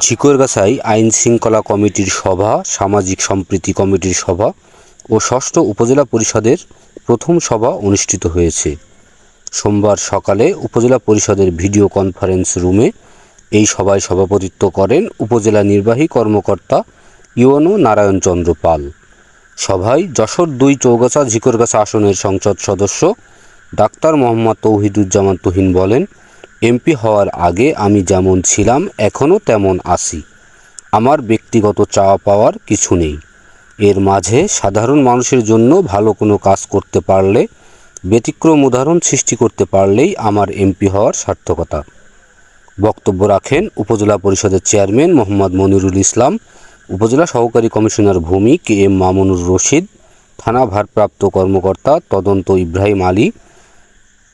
ঝিকরগাছায় আইন শৃঙ্খলা কমিটির সভা, সামাজিক সম্প্রীতি কমিটির সভা ও ষষ্ঠ উপজেলা পরিষদের প্রথম সভা অনুষ্ঠিত হয়েছে। সোমবার সকালে উপজেলা পরিষদের ভিডিও কনফারেন্স রুমে এই সভায় সভাপতিত্ব করেন উপজেলা নির্বাহী কর্মকর্তা ইউএনও নারায়ণ চন্দ্র পাল। সভায় যশোর দুই চৌগাছা ঝিকরগাছা আসনের সংসদ সদস্য ডাক্তার মোহাম্মদ তৌহিদুজ্জামান তুহিন বলেন এমপি হওয়ার আগে আমি যেমন ছিলাম এখনও তেমন আছি। আমার ব্যক্তিগত চাওয়া পাওয়ার কিছু নেই। এর মাঝে সাধারণ মানুষের জন্য ভালো কোনো কাজ করতে পারলে, ব্যতিক্রম উদাহরণ সৃষ্টি করতে পারলেই আমার এমপি হওয়ার সার্থকতা। বক্তব্য রাখেন উপজেলা পরিষদের চেয়ারম্যান মোহাম্মদ মনিরুল ইসলাম, উপজেলা সহকারী কমিশনার ভূমি কে এম মামুনুর রশিদ, থানা ভারপ্রাপ্ত কর্মকর্তা তদন্ত ইব্রাহিম আলী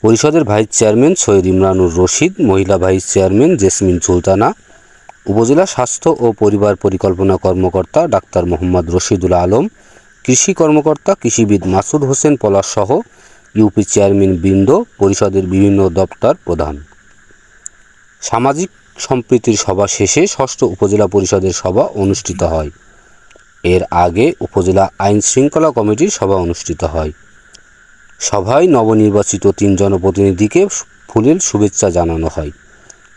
পরিষদের ভাইস চেয়ারম্যান সৈয়দ ইমরানুর রশিদ, মহিলা ভাইস চেয়ারম্যান জেসমিন সুলতানা, উপজেলা স্বাস্থ্য ও পরিবার পরিকল্পনা কর্মকর্তা ডাক্তার মোহাম্মদ রশিদুল আলম, কৃষি কর্মকর্তা কৃষিবিদ মাসুদ হোসেন পলাশ সহ ইউপি চেয়ারম্যান বৃন্দ, পরিষদের বিভিন্ন দপ্তর প্রধান। সামাজিক সম্প্রীতির সভা শেষে ষষ্ঠ উপজেলা পরিষদের সভা অনুষ্ঠিত হয়। এর আগে উপজেলা আইন শৃঙ্খলা কমিটির সভা অনুষ্ঠিত হয়। সভায় নবনির্বাচিত তিন জনপ্রতিনিধিকে ফুলের শুভেচ্ছা জানানো হয়।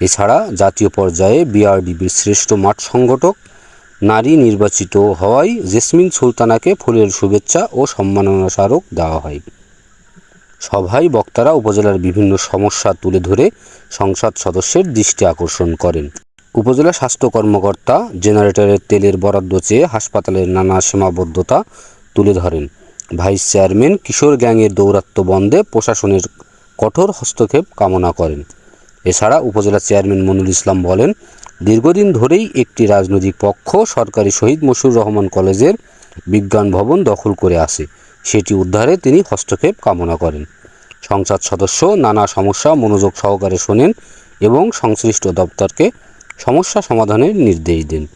এছাড়া জাতীয় পর্যায়ে বিআরডিবির শ্রেষ্ঠ মাঠ সংগঠক, নারী নির্বাচিত হওয়ায় জেসমিন সুলতানাকে ফুলের শুভেচ্ছা ও সম্মাননা স্মারক দেওয়া হয়। সভায় বক্তারা উপজেলার বিভিন্ন সমস্যা তুলে ধরে সংসদ সদস্যের দৃষ্টি আকর্ষণ করেন। উপজেলা স্বাস্থ্য কর্মকর্তা, জেনারেটরের তেলের বরাদ্দ চেয়ে হাসপাতালের নানা সীমাবদ্ধতা তুলে ধরেন। ভাইস চেয়ারম্যান কিশোর গ্যাংয়ের দৌরাত্ম্য বন্ধে প্রশাসনের কঠোর হস্তক্ষেপ কামনা করেন। এছাড়া উপজেলা চেয়ারম্যান মনুল ইসলাম বলেন, দীর্ঘদিন ধরেই একটি রাজনৈতিক পক্ষ সরকারি শহীদ মশুর রহমান কলেজের বিজ্ঞান ভবন দখল করে আসে। সেটি উদ্ধারে তিনি হস্তক্ষেপ কামনা করেন। সংসদ সদস্য নানা সমস্যা মনোযোগ সহকারে শোনেন এবং সংশ্লিষ্ট দপ্তরকে সমস্যা সমাধানের নির্দেশ দেন।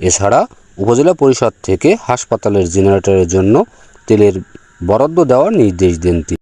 এছাড়া উপজেলা পরিষদ থেকে হাসপাতালের জেনারেটরের জন্য তেলের বরাদ্দ দেওয়ার নির্দেশ দেন তিনি।